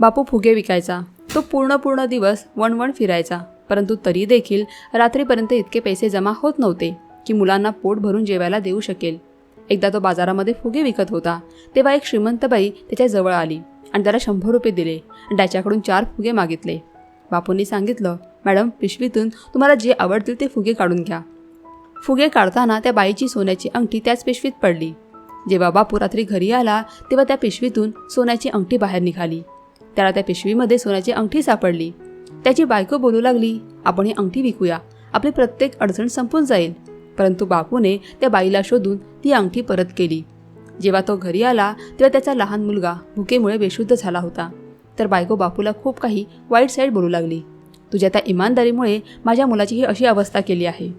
बापू फुगे विकायचा. तो पूर्ण पूर्ण दिवस वणवण फिरायचा. परंतु तरी देखील रात्रीपर्यंत इतके पैसे जमा होत नव्हते की मुलांना पोट भरून जेवायला देऊ शकेल. एकदा तो बाजारामध्ये फुगे विकत होता. तेव्हा एक श्रीमंत बाई त्याच्याजवळ आली आणि त्याला शंभर रुपये दिले. आणि त्याच्याकडून चार फुगे मागितले. बापूंनी सांगितलं मॅडम पिशवीतून तुम्हाला जे आवडतील ते फुगे काढून घ्या. फुगे काढताना त्या बाईची सोन्याची अंगठी त्याच पिशवीत पडली. जेव्हा बापू रात्री घरी आला तेव्हा त्या पिशवीतून सोन्याची अंगठी बाहेर निघाली. त्याला त्या पिशवीमध्ये सोन्याची अंगठी सापडली. त्याची बायको बोलू लागली आपण ही अंगठी विकूया. आपली प्रत्येक अडचण संपून जाईल. परंतु बापूने त्या बाईला शोधून ती अंगठी परत केली. जेव्हा तो घरी आला तेव्हा त्याचा लहान मुलगा भुकेमुळे बेशुद्ध झाला होता. तर बायको बापूला खूप काही वाईट साईड बोलू लागली. तुझ्या त्या इमानदारीमुळे माझ्या मुलाची ही अशी अवस्था केली आहे.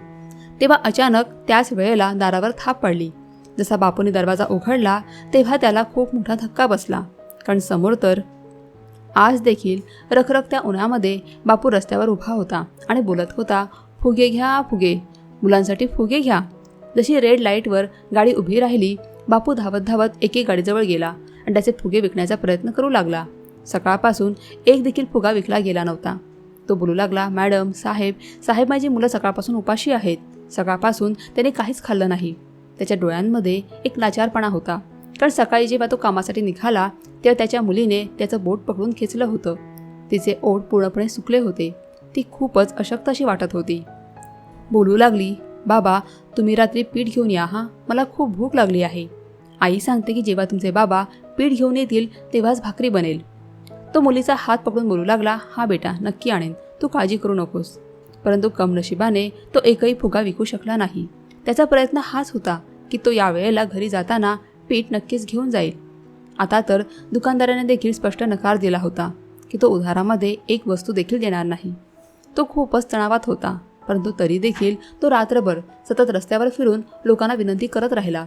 तेव्हा अचानक त्याच वेळेला दारावर थाप पडली. जसा बापूने दरवाजा उघडला तेव्हा त्याला खूप मोठा धक्का बसला. कारण समोर तर आज देखील रखरखत्या उन्हामध्ये बापू रस्त्यावर उभा होता आणि बोलत होता फुगे घ्या फुगे. मुलांसाठी फुगे घ्या. जशी रेड लाईटवर गाडी उभी राहिली बापू धावत धावत एके गाडीजवळ गेला आणि त्याचे फुगे विकण्याचा प्रयत्न करू लागला. सकाळपासून एक देखील फुगा विकला गेला नव्हता. तो बोलू लागला मॅडम साहेब साहेब माझी मुलं सकाळपासून उपाशी आहेत. सकाळपासून त्याने काहीच खाल्लं नाही. त्याच्या डोळ्यांमध्ये एक लाचारपणा होता. कारण सकाळी जेव्हा तो कामासाठी निघाला तेव्हा त्याच्या मुलीने त्याचं बोट पकडून खेचलं होतं. तिचे ओठ पूर्णपणे सुकले होते. ती खूपच अशक्त अशी वाटत होती. बोलू लागली बाबा तुम्ही रात्री पीठ घेऊन या हां? मला खूप भूक लागली आहे. आई सांगते की जेव्हा तुमचे बाबा पीठ घेऊन येतील तेव्हाच भाकरी बनेल. तो मुलीचा हात पकडून बोलू लागला हा बेटा नक्की आणेन. तू काळजी करू नकोस. परंतु कमनशिबाने तो एकही फुगा विकू शकला नाही. त्याचा प्रयत्न हाच होता की तो यावेळेला घरी जाताना पीठ नक्कीच घेऊन जाईल. आता तर दुकानदाराने देखील स्पष्ट नकार दिला होता की तो उधारामध्ये एक वस्तू देखील देणार नाही. तो खूपच तणावात होता परंतु तरी देखील तो रात्रभर सतत रस्त्यावर फिरून लोकांना विनंती करत राहिला.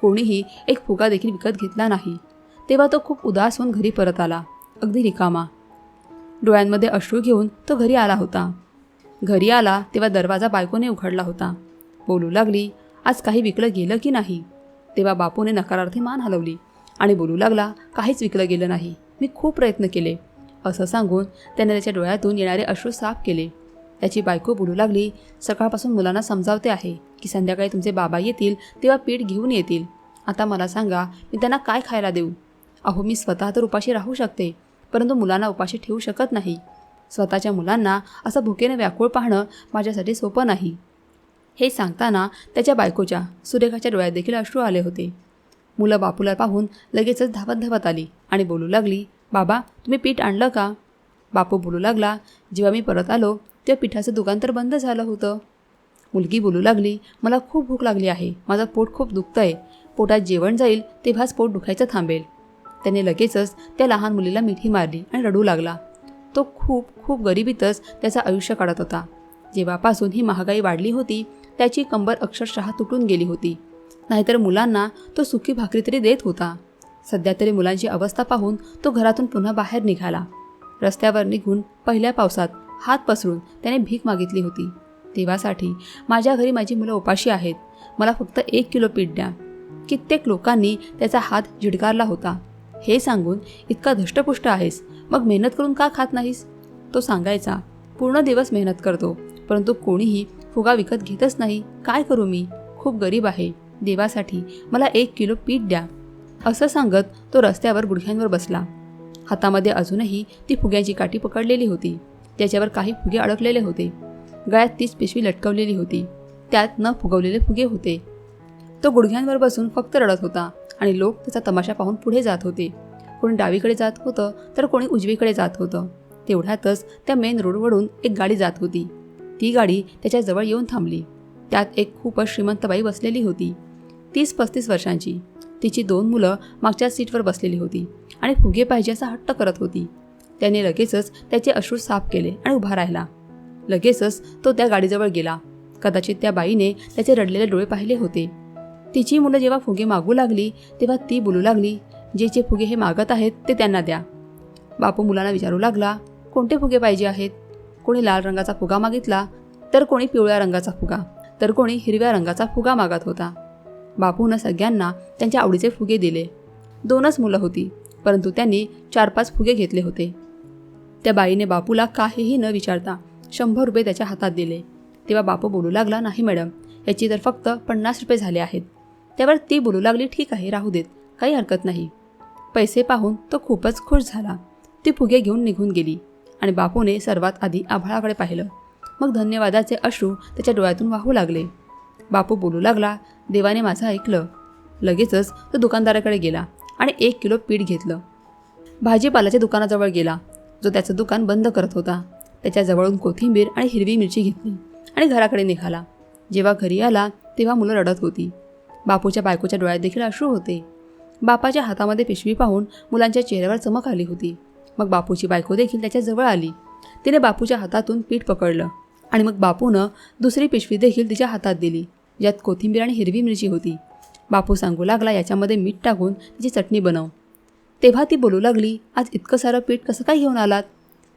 कोणीही एक फुगा देखील विकत घेतला नाही. तेव्हा तो खूप उदास होऊन घरी परत आला अगदी रिकामा. डोळ्यांमध्ये अश्रू घेऊन तो घरी आला होता. घरी आला तेव्हा दरवाजा बायकोने उघडला होता. बोलू लागली आज काही विकलं गेलं की नाही? तेव्हा बापूने नकारार्थी मान हलवली. आणि बोलू लागला काहीच विकलं गेलं नाही. मी खूप प्रयत्न केले. असं सांगून त्याने त्याच्या डोळ्यातून येणारे अश्रू साफ केले. त्याची बायको बोलू लागली सकाळपासून मुलांना समजावते आहे की संध्याकाळी तुमचे बाबा येतील तेव्हा पीठ घेऊन येतील. आता मला सांगा मी त्यांना काय खायला देऊ? अहो मी स्वतः तर उपाशी राहू शकते परंतु मुलांना उपाशी ठेवू शकत नाही. स्वतःच्या मुलांना असं भुकेने व्याकुळ पाहणं माझ्यासाठी सोपं नाही. हे सांगताना त्याच्या बायकोच्या सुरेखाच्या डोळ्यात देखील अश्रू आले होते. मुलं बापूला पाहून लगेचच धावत धावत आली आणि बोलू लागली बाबा तुम्ही पीठ आणलं का? बापू बोलू लागला जेव्हा मी परत आलो तेव्हा पिठाचं दुकान तर बंद झालं होतं. मुलगी बोलू लागली मला खूप भूक लागली आहे माझं पोट खूप दुखतं आहे पोटात जेवण जाईल तेव्हाच पोट दुखायचं थांबेल. त्याने लगेचच त्या लहान मुलीला मिठी मारली आणि रडू लागला. तो खूप खूप गरिबीतच त्याचं आयुष्य काढत होता. जेव्हापासून ही महागाई वाढली होती त्याची कंबर अक्षरशः तुटून गेली होती. नाहीतर मुलांना तो सुकी भाकरी तरी देत होता. सध्या तरी मुलांची अवस्था पाहून तो घरातून पुन्हा बाहेर निघाला. रस्त्यावर निघून पहिल्या पावसात हात पसरून त्याने भीक मागितली होती. देवासाठी माझ्या घरी माझी मुलं उपाशी आहेत. मला फक्त एक किलो पीठ द्या. कित्येक लोकांनी त्याचा हात झिडकारला होता. हे सांगून इतका धष्टपुष्ट आहेस. मग मेहनत करून का खात नाहीस? तो सांगायचा पूर्ण दिवस मेहनत करतो परंतु कोणीही फुगा विकत घेतच नाही. काय करू मी? खूप गरीब आहे. देवासाठी मला एक किलो पीठ द्या. असं सांगत तो रस्त्यावर गुडघ्यांवर बसला. हातामध्ये अजूनही ती फुग्याची काठी पकडलेली होती. त्याच्यावर काही फुगे अडकलेले होते. गळ्यात तीच पिशवी लटकवलेली होती. त्यात न फुगवलेले फुगे होते. तो गुडघ्यांवर बसून फक्त रडत होता आणि लोक त्याचा तमाशा पाहून पुढे जात होते. कोणी डावीकडे जात होतं तर कोणी उजवीकडे जात होतं. तेवढ्यातच त्या मेन रोडवरून एक गाडी जात होती. ती गाडी त्याच्याजवळ येऊन थांबली. त्यात एक खूपच श्रीमंत बाई बसलेली होती. तीस पस्तीस वर्षांची. तिची दोन मुलं मागच्या सीटवर बसलेली होती आणि फुगे पाहिजे असा हट्ट करत होती. त्याने लगेचच त्याचे अश्रू साफ केले आणि उभा राहिला. लगेचच तो त्या गाडीजवळ गेला. कदाचित त्या बाईने त्याचे रडलेले डोळे पाहिले होते. तिची मुलं जेव्हा फुगे मागू लागली तेव्हा ती बोलू लागली जे जे फुगे हे मागत आहेत ते त्यांना द्या. बापू मुलांना विचारू लागला कोणते फुगे पाहिजे आहेत? कोणी लाल रंगाचा फुगा मागितला तर कोणी पिवळ्या रंगाचा फुगा तर कोणी हिरव्या रंगाचा फुगा मागत होता. बापूनं सगळ्यांना त्यांच्या आवडीचे फुगे दिले. दोनच मुलं होती परंतु त्यांनी चार पाच फुगे घेतले होते. त्या बाईने बापूला काहीही न विचारता शंभर रुपये त्याच्या हातात दिले. तेव्हा बापू बोलू लागला नाही मॅडम याची तर फक्त पन्नास रुपये झाले आहेत. त्यावर ती बोलू लागली ठीक आहे राहू देत काही हरकत नाही. पैसे पाहून तो खूपच खुश झाला. ती फुगे घेऊन निघून गेली आणि बापूने सर्वात आधी आभाळाकडे पाहिलं. मग धन्यवादाचे अश्रू त्याच्या डोळ्यातून वाहू लागले. बापू बोलू लागला. देवाने माझं ऐकलं. लगेचच तो दुकानदाराकडे गेला आणि एक किलो पीठ घेतलं. भाजीपाल्याच्या दुकानाजवळ गेला. जो त्याचं दुकान बंद करत होता. त्याच्याजवळून कोथिंबीर आणि हिरवी मिरची घेतली आणि घराकडे निघाला. जेव्हा घरी आला तेव्हा मुलं रडत होती. बापूच्या बायकोच्या डोळ्यात देखील अश्रू होते. बापाच्या हातामध्ये पिशवी पाहून मुलांच्या चेहऱ्यावर चमक आली होती. मग बापूची बायको देखील त्याच्याजवळ आली. तिने बापूच्या हातातून पीठ पकडलं आणि मग बापूनं दुसरी पिशवी देखील तिच्या हातात दिली. ज्यात कोथिंबीर आणि हिरवी मिरची होती. बापू सांगू लागला याच्यामध्ये मीठ टाकून तिची चटणी बनव. तेव्हा ती बोलू लागली आज इतकं सारं पीठ कसं काय घेऊन आलात?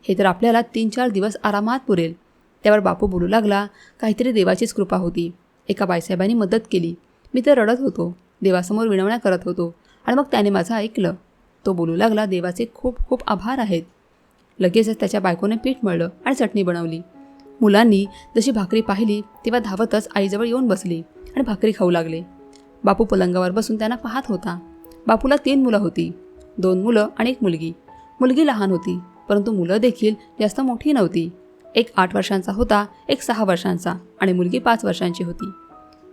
हे तर आपल्याला तीन चार दिवस आरामात पुरेल. त्यावर बापू बोलू लागला काहीतरी देवाचीच कृपा होती. एका बायसाहेबांनी मदत केली. मी तर रडत होतो देवासमोर विनवण्या करत होतो आणि मग त्याने माझं ऐकलं. तो बोलू लागला देवाचे खूप खूप आभार आहेत. लगेचच त्याच्या बायकोने पीठ मळलं आणि चटणी बनवली. मुलांनी जशी भाकरी पाहिली तेव्हा धावतच आईजवळ येऊन बसली आणि भाकरी खाऊ लागले. बापू पलंगावर बसून त्यांना पाहत होता. बापूला तीन मुलं होती. दोन मुलं आणि एक मुलगी. मुलगी लहान होती परंतु मुलं देखील जास्त मोठी नव्हती. एक आठ वर्षांचा होता एक सहा वर्षांचा आणि मुलगी पाच वर्षांची होती.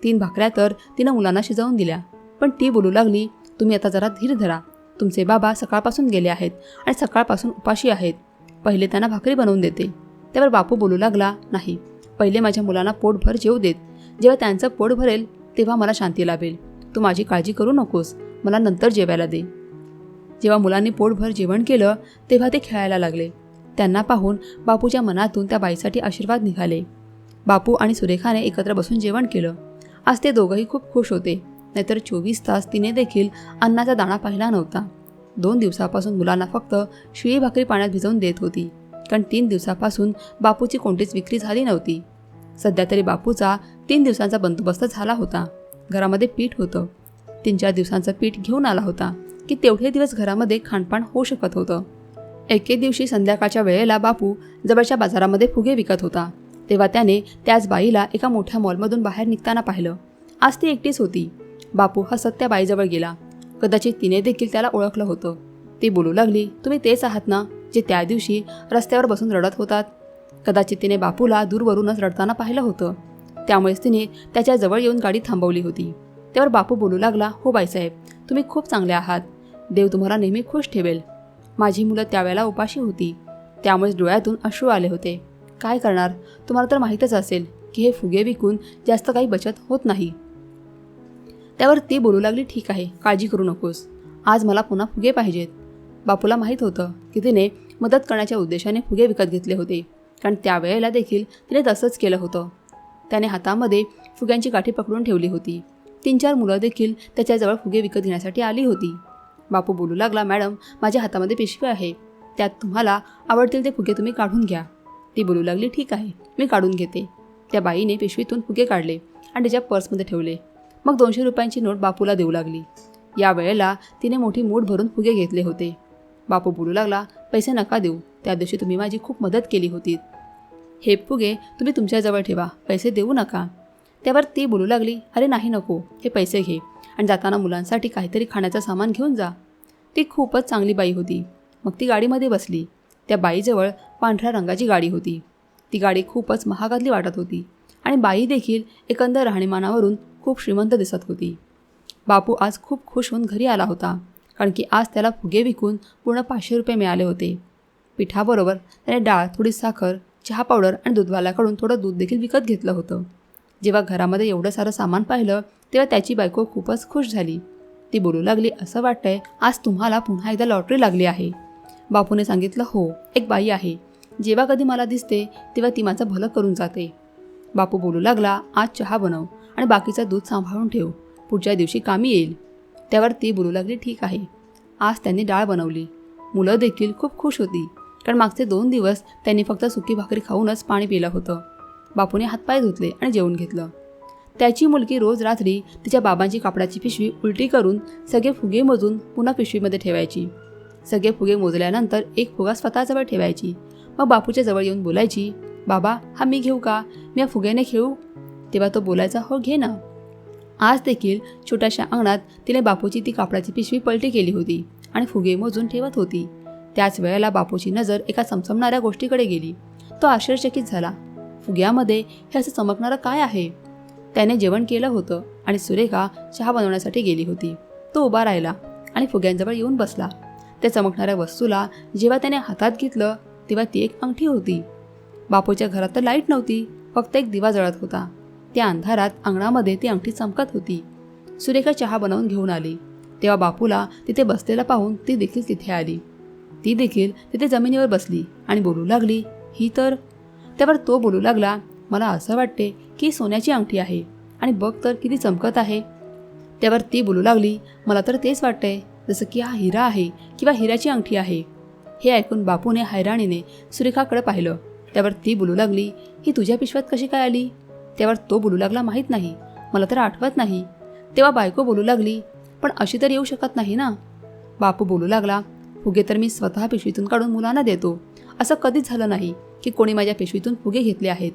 तीन भाकऱ्या तर तिनं मुलांना शिजवून दिल्या. पण ती बोलू लागली तुम्ही आता जरा धीर धरा. तुमचे बाबा सकाळपासून गेले आहेत आणि सकाळपासून उपाशी आहेत. पहिले त्यांना भाकरी बनवून देते. त्यावर बापू बोलू लागला नाही पहिले माझ्या मुलांना पोटभर जेव देत. जेव्हा त्यांचं पोट भरेल तेव्हा मला शांती लाभेल. तू माझी काळजी करू नकोस. मला नंतर जेवायला दे. जेव्हा मुलांनी पोटभर जेवण केलं तेव्हा ते खेळायला लागले. त्यांना पाहून बापूच्या मनातून त्या बाईसाठी आशीर्वाद निघाले. बापू आणि सुरेखाने एकत्र बसून जेवण केलं. आज ते दोघंही खूप खुश होते. नाहीतर चोवीस तास तिने देखील अन्नाचा दाणा पाहिला नव्हता. दोन दिवसापासून मुलांना फक्त शिळी भाकरी पाण्यात भिजवून देत होती. कारण तीन दिवसापासून बापूची कोणतीच विक्री झाली नव्हती. सध्या तरी बापूचा तीन दिवसांचा बंदोबस्त झाला होता. घरामध्ये पीठ होतं. तीन चार दिवसांचं पीठ घेऊन आला होता की तेवढे दिवस घरामध्ये खाणपान होऊ शकत होतं. एके दिवशी संध्याकाळच्या वेळेला बापू जवळच्या बाजारामध्ये फुगे विकत होता. तेव्हा त्याने त्याच बाईला एका मोठ्या मॉलमधून बाहेर निघताना पाहिलं. आज ती एकटीच होती. बापू हसत त्या बाईजवळ गेला. कदाचित तिने देखील त्याला ओळखलं होतं. ती बोलू लागली तुम्ही तेच आहात ना? जे त्या दिवशी रस्त्यावर बसून रडत होतात. कदाचित तिने बापूला दूरवरूनच रडताना पाहिलं होतं. त्यामुळेच तिने त्याच्याजवळ येऊन गाडी थांबवली होती. त्यावर बापू बोलू लागला हो बाईसाहेब तुम्ही खूप चांगले आहात. देव तुम्हाला नेहमी खुश ठेवेल. माझी मुलं त्यावेळेला उपाशी होती. त्यामुळेच डोळ्यातून अश्रू आले होते. काय करणार? तुम्हाला तर माहीतच असेल की हे फुगे विकून जास्त काही बचत होत नाही. त्यावर ती बोलू लागली ठीक आहे काळजी करू नकोस. आज मला पुन्हा फुगे पाहिजेत. बापूला माहीत होतं की तिने मदत करण्याच्या उद्देशाने फुगे विकत घेतले होते. कारण त्यावेळेला देखील तिने तसंच केलं होतं. त्याने हातामध्ये फुग्यांची काठी पकडून ठेवली होती. तीन चार मुलं देखील त्याच्याजवळ फुगे विकत घेण्यासाठी आली होती. बापू बोलू लागला मॅडम माझ्या हातामध्ये पिशवी आहे. त्यात तुम्हाला आवडतील ते फुगे तुम्ही काढून घ्या. ती बोलू लागली ठीक आहे मी काढून घेते. त्या बाईने पिशवीतून फुगे काढले आणि त्याच्या पर्समध्ये ठेवले. मग दोनशे रुपयांची नोट बापूला देऊ लागली. या वेळेला तिने मोठी मूठ भरून फुगे घेतले होते. बापू बोलू लागला पैसे नका देऊ. त्या दिवशी तुम्ही माझी खूप मदत केली होती. हे फुगे तुम्ही तुमच्याजवळ ठेवा. पैसे देऊ नका. त्यावर ती बोलू लागली अरे नाही नको. हे पैसे घे आणि जाताना मुलांसाठी काहीतरी खाण्याचं सामान घेऊन जा. ती खूपच चांगली बाई होती. मग ती गाडीमध्ये बसली. त्या बाईजवळ पांढऱ्या रंगाची गाडी होती. ती गाडी खूपच महागातली वाटत होती आणि बाई देखील एकंदर राहणीमानावरून खूप श्रीमंत दिसत होती. बापू आज खूप खुश होऊन घरी आला होता. कारण की आज त्याला फुगे विकून पूर्ण पाचशे रुपये मिळाले होते. पिठाबरोबर त्याने डाळ थोडी साखर चहा पावडर आणि दूधवाल्याकडून थोडं दूध देखील विकत घेतलं होतं. जेव्हा घरामध्ये एवढं सारं सामान पाहिलं तेव्हा त्याची बायको खूपच खुश झाली. ती बोलू लागली असं वाटतंय आज तुम्हाला पुन्हा एकदा लॉटरी लागली आहे. बापूने सांगितलं हो एक बाई आहे. जेव्हा कधी मला दिसते तेव्हा ती माझं भलं करून जाते. बापू बोलू लागला आज चहा बनव आणि बाकीचं दूध सांभाळून ठेव. पुढच्या दिवशी कामी येईल. त्यावर ती बोलू लागली ठीक आहे. आज त्यांनी डाळ बनवली. मुलं देखील खूप खुश होती कारण मागचे दोन दिवस त्यांनी फक्त सुकी भाकरी खाऊनच पाणी पिलं होतं. बापूने हातपाय धुतले आणि जेवण घेतलं. त्याची मुलगी रोज रात्री तिच्या बाबांची कापडाची पिशवी उलटी करून सगळे फुगे मोजून पुन्हा पिशवीमध्ये ठेवायची. सगळे फुगे मोजल्यानंतर एक फुगा स्वतःजवळ ठेवायची. मग बापूच्या जवळ येऊन बोलायची बाबा हा मी घेऊ का? मी या फुग्याने खेळू? तेव्हा तो बोलायचा हो घे ना. आज देखील छोट्याशा अंगणात तिने बापूची ती कापडाची पिशवी पलटी केली होती आणि फुगे मोजून ठेवत होती. त्याच वेळेला बापूची नजर एका चमचमणाऱ्या गोष्टीकडे गेली. तो आश्चर्यचकित झाला. फुग्यामध्ये हे असं चमकणारं काय आहे? त्याने जेवण केलं होतं आणि सुरेखा चहा बनवण्यासाठी गेली होती. तो उभा राहिला आणि फुग्यांजवळ येऊन बसला. त्या चमकणाऱ्या वस्तूला जेव्हा त्याने हातात घेतलं तेव्हा ती एक अंगठी होती. बापूच्या घरात तर लाइट नव्हती फक्त एक दिवा जळत होता. त्या अंधारात अंगणामध्ये ती अंगठी चमकत होती. सुरेखा चहा बनवून घेऊन आली. तेव्हा बापूला तिथे बसलेला पाहून ती देखील तिथे आली. ती देखील तिथे जमिनीवर बसली आणि बोलू लागली ही तर त्यावर तो बोलू लागला मला असं वाटते की सोन्याची अंगठी आहे आणि बघ तर किती चमकत आहे. त्यावर ती बोलू लागली मला तर तेच वाटतंय जसं की हा हिरा आहे किंवा हिऱ्याची अंगठी आहे. हे ऐकून बापूने हैराणीने सुरेखाकडे पाहिलं. त्यावर ती बोलू लागली ही तुझ्या पिशव्यात कशी काय आली? त्यावर तो बोलू लागला माहीत नाही. मला तर आठवत नाही. तेव्हा बायको बोलू लागली पण अशी तर येऊ शकत नाही ना. बापू बोलू लागला फुगे तर मी स्वतः पिशवीतून काढून मुलांना देतो. असं कधीच झालं नाही की कोणी माझ्या पिशवीतून फुगे घेतले आहेत.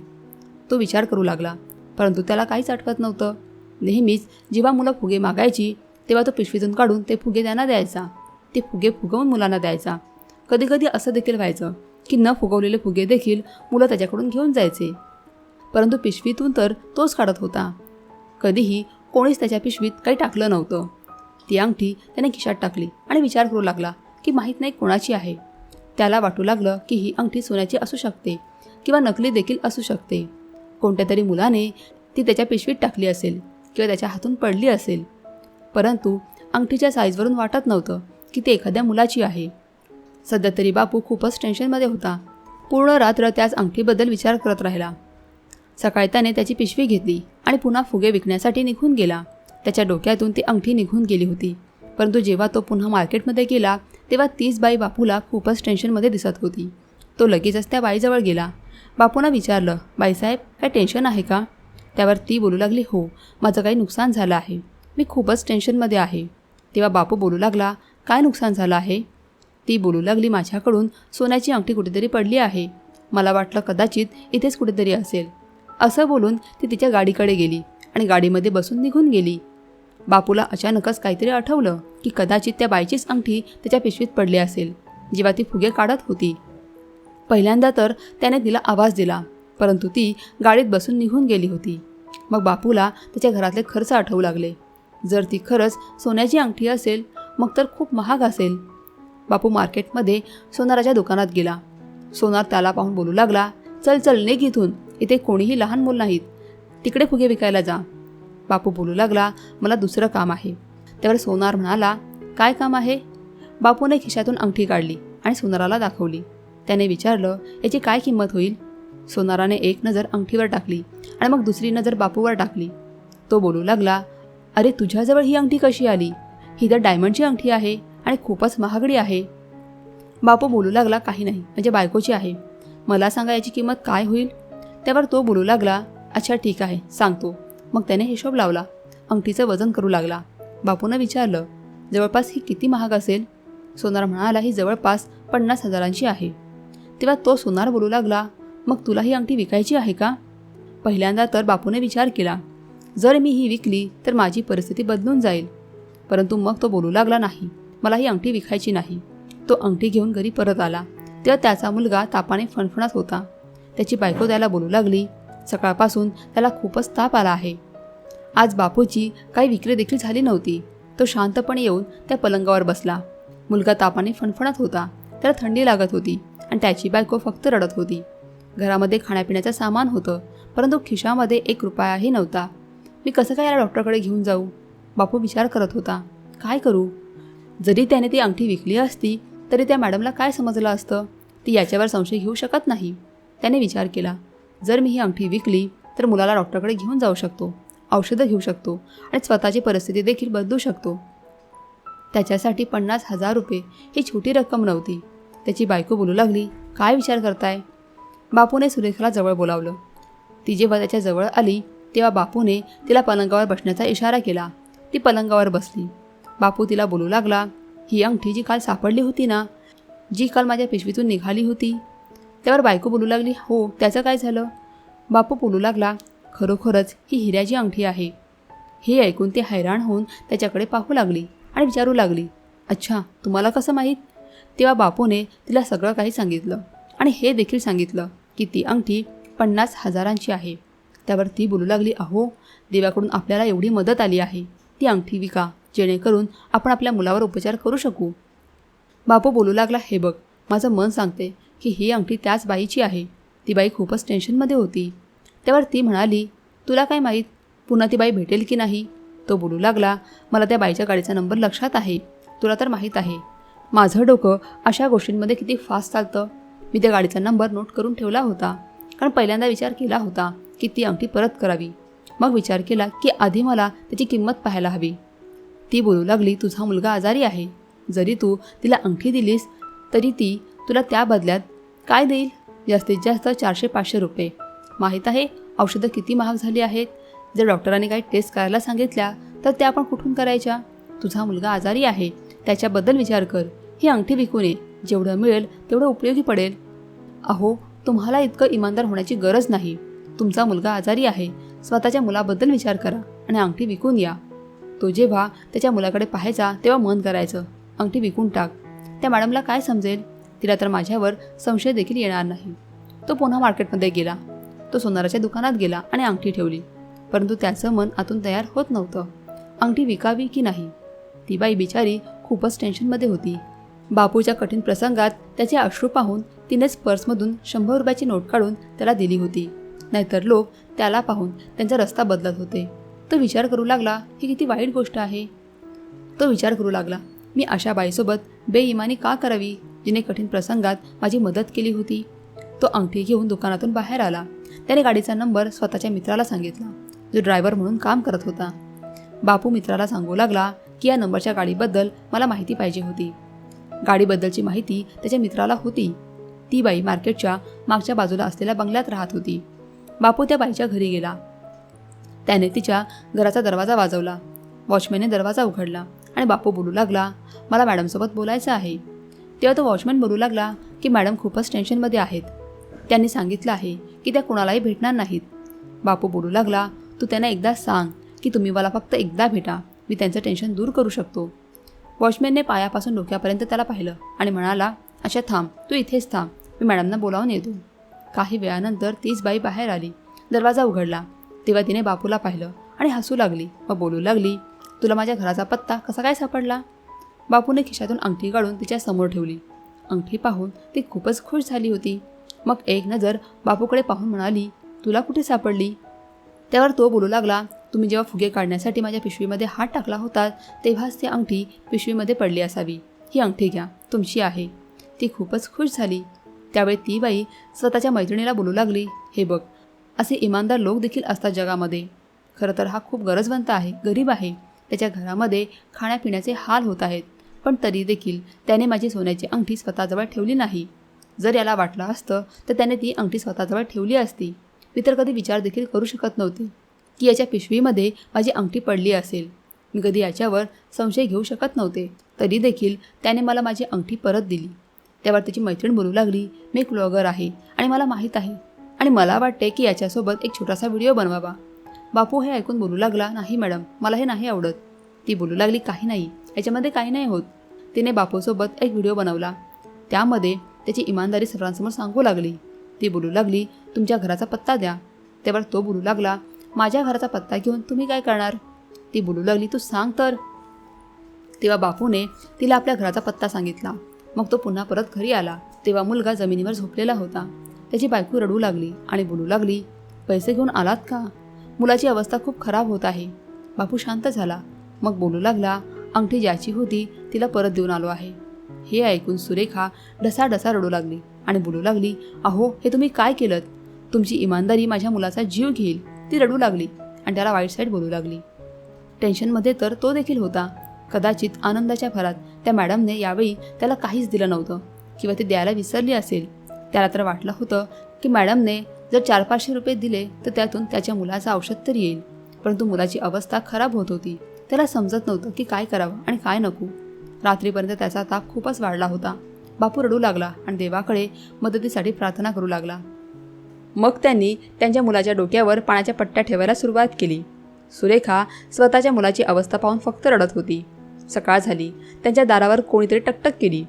तो विचार करू लागला परंतु त्याला काहीच आठवत नव्हतं. नेहमीच जेव्हा मुलं फुगे मागायची तेव्हा तो पिशवीतून काढून ते फुगे त्यांना द्यायचा. ते फुगे फुगवून मुलांना द्यायचा. कधीकधी असं देखील व्हायचं की न फुगवलेले फुगे देखील मुलं त्याच्याकडून घेऊन जायचे. परंतु पिशवीतून तर तोच काढत होता. कधीही कोणीच त्याच्या पिशवीत काही टाकलं नव्हतं. ती अंगठी त्याने खिशात टाकली आणि विचार करू लागला की माहीत नाही कोणाची आहे. त्याला वाटू लागलं की ही अंगठी सोन्याची असू शकते किंवा नकली देखील असू शकते. कोणत्या तरी मुलाने ती त्याच्या पिशवीत टाकली असेल किंवा त्याच्या हातून पडली असेल. परंतु अंगठीच्या साईजवरून वाटत नव्हतं की ती एखाद्या मुलाची आहे. सध्या तरी बापू खूपच टेन्शनमध्ये होता. पूर्ण रात्र त्याच अंगठीबद्दल विचार करत राहिला. सकाळी त्याने त्याची पिशवी घेतली आणि पुन्हा फुगे विकण्यासाठी निघून गेला. त्याच्या डोक्यातून ती अंगठी निघून गेली होती. परंतु जेव्हा तो पुन्हा मार्केटमध्ये गेला तेव्हा तीच बाई बापूला खूपच टेन्शनमध्ये दिसत होती. तो लगेचच त्या बाईजवळ गेला. बापूनं विचारलं बाईसाहेब काय टेन्शन आहे का? त्यावर ती बोलू लागली हो माझं काही नुकसान झालं आहे. मी खूपच टेन्शनमध्ये आहे. तेव्हा बापू बोलू लागला काय नुकसान झालं आहे? ती बोलू लागली माझ्याकडून सोन्याची अंगठी कुठेतरी पडली आहे. मला वाटलं कदाचित इथेच कुठेतरी असेल. असं बोलून ती तिच्या गाडीकडे गेली आणि गाडीमध्ये बसून निघून गेली. बापूला अचानकच काहीतरी आठवलं की कदाचित त्या बाईचीच अंगठी त्याच्या पिशवीत पडली असेल जेव्हा ती फुगे काढत होती. पहिल्यांदा तर त्याने तिला आवाज दिला परंतु ती गाडीत बसून निघून गेली होती. मग बापूला त्याच्या घरातले खर्च आठवू लागले. जर ती खरंच सोन्याची अंगठी असेल मग तर खूप महाग असेल. बापू मार्केटमध्ये सोनाराच्या दुकानात गेला. सोनार त्याला पाहून बोलू लागला चल चल निघ इथून. इथे कोणीही लहान मूल नाहीत. तिकडे फुगे विकायला जा. बापू बोलू लागला मला दुसरं काम आहे. त्यावर सोनार म्हणाला काय काम आहे? बापूने खिशातून अंगठी काढली आणि सोनाराला दाखवली. त्याने विचारलं याची काय किंमत होईल? सोनाराने एक नजर अंगठीवर टाकली आणि मग दुसरी नजर बापूवर टाकली. तो बोलू लागला अरे तुझ्याजवळ ही अंगठी कशी आली? ही तर डायमंडची अंगठी आहे आणि खूपच महागडी आहे. बापू बोलू लागला काही नाही म्हणजे बायकोची आहे. मला सांगा याची किंमत काय होईल? त्यावर तो बोलू लागला अच्छा ठीक आहे सांगतो. मग त्याने हिशोब लावला अंगठीचं वजन करू लागला. बापूनं विचारलं जवळपास ही किती महाग असेल? सोनार म्हणाला ही जवळपास पन्नास हजारांची आहे. तेव्हा तो सोनार बोलू लागला मग तुला ही अंगठी विकायची आहे का? पहिल्यांदा तर बापूने विचार केला जर मी ही विकली तर माझी परिस्थिती बदलून जाईल. परंतु मग तो बोलू लागला नाही मला ही अंगठी विकायची नाही. तो अंगठी घेऊन घरी परत आला. तेव्हा त्याचा मुलगा तापाने फणफणत होता. त्याची बायको त्याला बोलू लागली. सकाळपासून त्याला खूपच ताप आला आहे. आज बापूची काही विक्री देखील झाली नव्हती. तो शांतपणे येऊन त्या पलंगावर बसला. मुलगा तापाने फणफणत होता. त्याला थंडी लागत होती आणि त्याची बायको फक्त रडत होती. घरामध्ये खाण्यापिण्याचं सामान होतं परंतु खिशामध्ये एक रुपयाही नव्हता. मी कसं काय याला डॉक्टरकडे घेऊन जाऊ? बापू विचार करत होता. काय करू? जरी त्याने ती अंगठी विकली असती तरी त्या मॅडमला काय समजलं असतं? ती याच्यावर संशय घेऊ शकत नाही. त्याने विचार केला जर मी ही अंगठी विकली तर मुलाला डॉक्टरकडे घेऊन जाऊ शकतो औषधं घेऊ शकतो आणि स्वतःची परिस्थिती देखील बदलू शकतो. त्याच्यासाठी पन्नास हजार रुपये ही छोटी रक्कम नव्हती. त्याची बायको बोलू लागली काय विचार करताय? बापूने सुरेखाला जवळ बोलावलं. ती जेव्हा त्याच्याजवळ आली तेव्हा बापूने तिला पलंगावर बसण्याचा इशारा केला. ती पलंगावर बसली. बापू तिला बोलू लागला ही अंगठी जी काल सापडली होती ना जी काल माझ्या पिशवीतून निघाली होती त्यावर बायको बोलू लागली हो त्याचं काय झालं? बापू बोलू लागला खरोखरच ही हिऱ्याची अंगठी आहे. हे ऐकून ती हैराण होऊन त्याच्याकडे पाहू लागली आणि विचारू लागली अच्छा तुम्हाला कसं माहीत? तेव्हा बापूने तिला सगळं काही सांगितलं आणि हे देखील सांगितलं की ती अंगठी पन्नास हजारांची आहे. त्यावर ती बोलू लागली अहो देवाकडून आपल्याला एवढी मदत आली आहे. ती अंगठी विका जेणेकरून आपण आपल्या मुलावर उपचार करू शकू. बापू बोलू लागला हे बघ माझं मन सांगते की ही अंगठी त्याच बाईची आहे. ती बाई खूपच टेन्शनमध्ये होती. त्यावर ती म्हणाली तुला काय माहीत पुन्हा ती बाई भेटेल की नाही? तो बोलू लागला मला त्या बाईच्या गाडीचा नंबर लक्षात आहे. तुला तर माहीत आहे. माझं डोकं अशा गोष्टींमध्ये किती फास्ट चालतं. मी त्या गाडीचा नंबर नोट करून ठेवला होता. कारण पहिल्यांदा विचार केला होता की ती अंगठी परत करावी. मग विचार केला की आधी मला त्याची किंमत पाहायला हवी. ती बोलू लागली तुझा मुलगा आजारी आहे. जरी तू तिला अंगठी दिलीस तरी ती तुला त्या बदल्यात काय देईल? जास्तीत जास्त चारशे पाचशे रुपये. माहीत आहे औषधं किती महाग झाली आहेत? जर डॉक्टरांनी काही टेस्ट करायला सांगितल्या तर त्या आपण कुठून करायच्या? तुझा मुलगा आजारी आहे त्याच्याबद्दल विचार कर. ही अंगठी विकू नये जेवढं मिळेल तेवढं उपयोगी पडेल. अहो तुम्हाला इतकं इमानदार होण्याची गरज नाही. तुमचा मुलगा आजारी आहे. स्वतःच्या मुलाबद्दल विचार करा आणि अंगठी विकून या. तो जेव्हा त्याच्या मुलाकडे पाहायचा तेव्हा मन करायचं. अंगठी विकून टाक. त्या मॅडमला काय समजेल? तिला तर माझ्यावर संशय देखील येणार नाही. तो पुन्हा मार्केटमध्ये गेला. तो सोनाराच्या दुकानात गेला आणि अंगठी ठेवली. परंतु त्याचं मन आतून तयार होत नव्हतं. अंगठी विकावी की नाही? ती बाई बिचारी खूपच टेन्शनमध्ये होती. बापूच्या कठीण प्रसंगात त्याचे अश्रू पाहून तिनेच पर्समधून शंभर रुपयाची नोट काढून त्याला दिली होती. नाहीतर लोक त्याला पाहून त्यांचा रस्ता बदलत होते. तो विचार करू लागला ही किती वाईट गोष्ट आहे. तो विचार करू लागला मी अशा बाईसोबत बेईमानी का करावी? जिने कठीण प्रसंगात माझी मदत केली होती. तो अंगठी घेऊन दुकानातून बाहेर आला. त्याने गाडीचा नंबर स्वतःच्या मित्राला सांगितला. जो ड्रायव्हर म्हणून काम करत होता. बापू मित्राला सांगू लागला की या नंबरच्या गाडीबद्दल मला माहिती पाहिजे होती. गाडीबद्दलची माहिती त्याच्या मित्राला होती. ती बाई मार्केटच्या मागच्या बाजूला असलेल्या बंगल्यात राहत होती. बापू त्या बाईच्या घरी गेला. त्याने तिच्या घराचा दरवाजा वाजवला. वॉचमॅनने दरवाजा उघडला आणि बापू बोलू लागला मला मॅडमसोबत बोलायचं आहे. तेव्हा तो वॉचमॅन बोलू लागला की मॅडम खूपच टेन्शनमध्ये आहेत. त्यांनी सांगितलं आहे की त्या कोणालाही भेटणार नाहीत. बापू बोलू लागला तू त्यांना एकदा सांग की तुम्ही मला फक्त एकदा भेटा मी त्यांचं टेन्शन दूर करू शकतो. वॉचमॅनने पायापासून डोक्यापर्यंत त्याला पाहिलं आणि म्हणाला अच्छा थांब तू इथेच थांब मी मॅडमना बोलावून येतो. काही वेळानंतर तीच बाई बाहेर आली. दरवाजा उघडला. तेव्हा तिने बापूला पाहिलं आणि हसू लागली व बोलू लागली तुला माझ्या घराचा पत्ता कसा काय सापडला? बापूने खिशातून अंगठी काढून तिच्या समोर ठेवली. अंगठी पाहून ती खूपच खुश झाली होती. मग एक नजर बापूकडे पाहून म्हणाली तुला कुठे सापडली? त्यावर तो बोलू लागला तुम्ही जेव्हा फुगे काढण्यासाठी माझ्या पिशवीमध्ये हात टाकला होता तेव्हाच ती अंगठी पिशवीमध्ये पडली असावी. ही अंगठी घ्या तुमची आहे. ती खूपच खुश झाली. त्यावेळी ती बाई स्वतःच्या मैत्रिणीला बोलू लागली हे बघ असे इमानदार लोक देखील असतात जगामध्ये. खरं तर हा खूप गरजवंत आहे गरीब आहे. त्याच्या घरामध्ये खाण्यापिण्याचे हाल होत आहेत. पण तरी देखील त्याने माझी सोन्याची अंगठी स्वतःजवळ ठेवली नाही. जर याला वाटलं असतं तर त्याने ती अंगठी स्वतःजवळ ठेवली असती. मी तर कधी विचार देखील करू शकत नव्हते. की याच्या पिशवीमध्ये माझी अंगठी पडली असेल. मी कधी याच्यावर संशय घेऊ शकत नव्हते. तरी देखील त्याने मला माझी अंगठी परत दिली. त्यावर त्याची मैत्रीण बोलू लागली मी एक ब्लॉगर आहे आणि मला माहीत आहे. आणि मला वाटते की याच्यासोबत एक छोटासा व्हिडिओ बनवावा. बापू हे ऐकून बोलू लागला नाही मॅडम मला हे नाही आवडत. ती बोलू लागली काही नाही. याच्यामध्ये काही नाही होत. तिने बापूसोबत एक व्हिडिओ बनवला. त्यामध्ये त्याची इमानदारी सर्वांसमोर सांगू लागली. ती बोलू लागली तुमच्या घराचा पत्ता द्या. त्यावर तो बोलू लागला माझ्या घराचा पत्ता घेऊन तुम्ही काय करणार? ती बोलू लागली तू सांग तर. तेव्हा बापूने तिला आपल्या घराचा पत्ता सांगितला. मग तो पुन्हा परत घरी आला. तेव्हा मुलगा जमिनीवर झोपलेला होता. त्याची बायको रडू लागली आणि बोलू लागली पैसे घेऊन आलात का? मुलाची अवस्था खूप खराब होत आहे. बापू शांत झाला. मग बोलू लागला अंगठी ज्याची होती तिला परत देऊन आलो आहे. हे ऐकून सुरेखा ढसाढसा रडू लागली आणि बोलू लागली अहो हे तुम्ही काय केलं तुमची इमानदारी माझ्या मुलाचा जीव घेईल. ती रडू लागली आणि त्याला वाईट साईड बोलू लागली. टेन्शनमध्ये तर तो देखील होता. कदाचित आनंदाच्या भरात त्या मॅडमने यावेळी त्याला काहीच दिलं नव्हतं किंवा ते द्यायला विसरली असेल. त्याला तर वाटलं होतं की मॅडमने जर चार पाचशे रुपये दिले तर त्यातून त्याच्या मुलाचं औषध तर येईल. परंतु मुलाची अवस्था खराब होत होती. त्याला समजत नव्हतं की काय करावं आणि काय नको. रात्रीपर्यंत त्याचा ताप खूपच वाढला होता. बापू रडू लागला आणि देवाकडे मदतीसाठी प्रार्थना करू लागला. मग त्यांनी त्यांच्या मुलाच्या डोक्यावर पाण्याच्या पट्ट्या ठेवायला सुरुवात केली. सुरेखा स्वतःच्या मुलाची अवस्था पाहून फक्त रडत होती. सकाळ झाली. त्यांच्या दारावर कोणीतरी टकटक केली.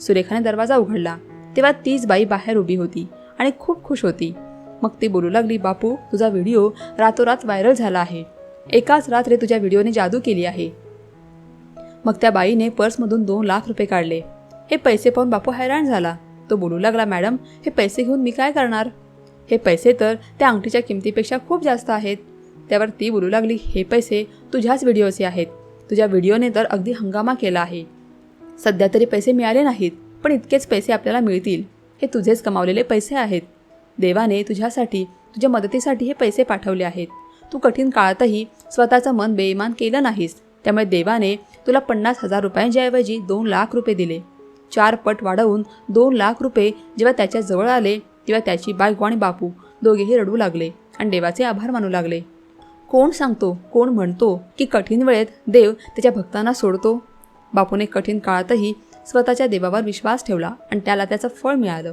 सुरेखाने दरवाजा उघडला. तेव्हा तीच बाई बाहेर उभी होती आणि खूप खुश होती. मग ती बोलू लागली बापू तुझा व्हिडिओ रातोरात व्हायरल झाला आहे. एकाच रात्री तुझ्या व्हिडिओने जादू केली आहे. मग त्या बाईने पर्समधून दोन लाख रुपये काढले. हे पैसे पाहून बापू हैराण झाला. तो बोलू लागला मॅडम हे पैसे घेऊन मी काय करणार? हे पैसे तर त्या अंगठीच्या किमतीपेक्षा खूप जास्त आहेत. त्यावर ती बोलू लागली हे पैसे तुझ्याच व्हिडिओचे आहेत. तुझ्या व्हिडिओने तर अगदी हंगामा केला आहे. सध्या तरी पैसे मिळाले नाहीत पण इतकेच पैसे आपल्याला मिळतील. हे तुझेच कमावलेले पैसे आहेत. देवाने तुझ्यासाठी तुझ्या मदतीसाठी हे पैसे पाठवले आहेत. तू कठीण काळातही स्वतःचं मन बेईमान केलं नाहीस. त्यामुळे देवाने तुला पन्नास हजार रुपयांच्याऐवजी दोन लाख रुपये दिले. चार पट वाढवून दोन लाख रुपये जेव्हा त्याच्याजवळ आले तेव्हा त्याची बायको आणि बापू दोघेही रडू लागले आणि देवाचे आभार मानू लागले. कोण सांगतो कोण म्हणतो की कठीण वेळेत देव त्याच्या भक्तांना सोडतो? बापूने कठीण काळातही स्वतःच्या देवावर विश्वास ठेवला आणि त्याला त्याचं फळ मिळालं.